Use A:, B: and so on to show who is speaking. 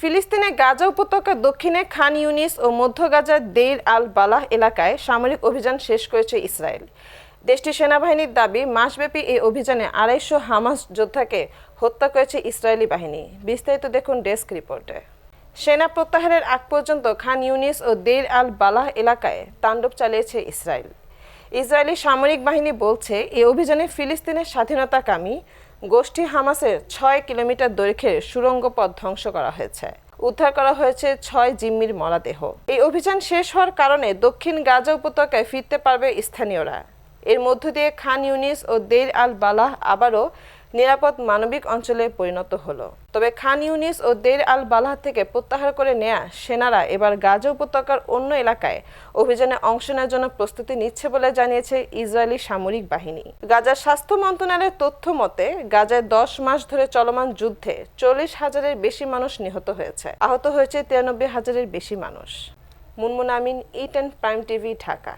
A: ফিলিস্তিনের গাজা উপত্যকার দক্ষিণে খান ইউনিস ও মধ্য গাজার দেইর আল বালাহ এলাকায় সামরিক অভিযান শেষ করেছে ইসরায়েল। দেশটির সেনাবাহিনীর দাবি, মাসব্যাপী এই অভিযানে আড়াইশো হামাস যোদ্ধাকে হত্যা করেছে ইসরায়েলি বাহিনী। বিস্তারিত দেখুন ডেস্ক রিপোর্টে। সেনা প্রত্যাহারের আগ পর্যন্ত খান ইউনিস ও দেইর আল বালাহ এলাকায় তাণ্ডব চালিয়েছে ইসরায়েল। ইসরায়েলি সামরিক বাহিনী বলছে এই অভিযানে ফিলিস্তিনের স্বাধীনতাকামী গোষ্ঠী হামাসের ছয় কিলোমিটার দৈর্ঘ্যের সুরঙ্গ পথ ধ্বংস করা হয়েছে। উদ্ধার করা হয়েছে ছয় জিম্মির মরাদেহ। এই অভিযান শেষ হওয়ার কারণে দক্ষিণ গাজা উপত্যকায় ফিরতে পারবে স্থানীয়রা। এর মধ্য দিয়ে খান ইউনিস ও দের আল বালাহ আবারও নিরাপদ মানবিক অঞ্চলে পরিণত হলো। তবে খান ইউনিস ও দের আল বালাহ থেকে প্রত্যাহার করে নেয়া সেনারা এবার গাজা উপত্যকার অন্য এলাকায় অভিযানে অংশ নেওয়ার জন্য প্রস্তুতি নিচ্ছে বলে জানিয়েছে ইসরায়েলি সামরিক বাহিনী। গাজার স্বাস্থ্য মন্ত্রণালয়ের তথ্য মতে, গাজায় দশ মাস ধরে চলমান যুদ্ধে চল্লিশ হাজারের বেশি মানুষ নিহত হয়েছে। আহত হয়েছে তিরানব্বই হাজারের বেশি মানুষ। মুনমুন আমিন ই টেন প্রাইম টিভি, ঢাকা।